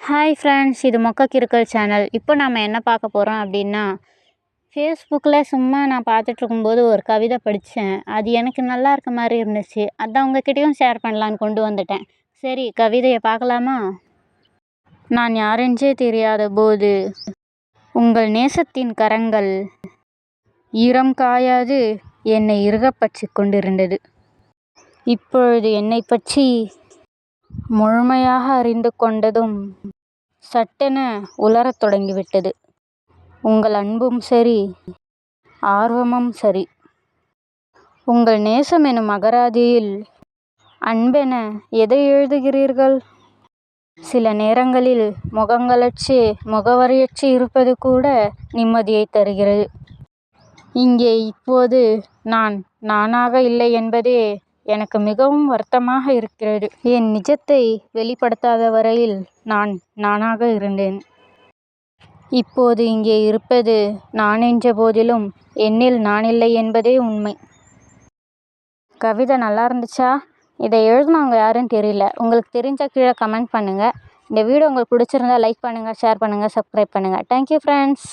Hi friends இது மொக்க கிறுக்கல் channel இப்போ நம்ம என்ன பார்க்க போகிறோம் அப்படின்னா ஃபேஸ்புக்கில் சும்மா நான் பார்த்துட்ருக்கும்போது ஒரு கவிதை படித்தேன். அது எனக்கு நல்லா இருக்க மாதிரி இருந்துச்சு. அதான் உங்ககிட்டயும் ஷேர் பண்ணலான்னு கொண்டு வந்துட்டேன். சரி கவிதையை பார்க்கலாமா? நான் யாரென்றே தெரியாத போது உங்கள் நேசத்தின் கரங்கள் ஈரம் காயாது என்னை இறுகப்பற்றி கொண்டிருந்தது. இப்பொழுது என்னை பற்றி முழுமையாக அறிந்து கொண்டதும் சட்டென உலரத் தொடங்கிவிட்டது. உங்கள் அன்பும் சரி ஆர்வமும் சரி. உங்கள் நேசம் எனும் அகராதியில் அன்பென எதை எழுதுகிறீர்கள்? சில நேரங்களில் முகங்களச்சு முகவரியச்சு இருப்பது கூட நிம்மதியை தருகிறது. இங்கே இப்போது நான் நானாக இல்லை என்பதே எனக்கு மிகவும் வருத்தமாக இருக்கிறது. என் நிஜத்தை வெளிப்படுத்தாத வரையில் நான் நானாக இருந்தேன். இப்போது இங்கே இருப்பது நான் என்ற போதிலும் என்னில் நானில்லை என்பதே உண்மை. கவிதை நல்லா இருந்துச்சா? இதை எழுதினவங்க யாருன்னு தெரியல. உங்களுக்கு தெரிஞ்ச கீழே கமெண்ட் பண்ணுங்கள் இந்த வீடியோ உங்களுக்கு பிடிச்சிருந்தா லைக் பண்ணுங்கள் ஷேர் பண்ணுங்கள் சப்ஸ்கிரைப் பண்ணுங்கள் தேங்க்யூ ஃப்ரெண்ட்ஸ்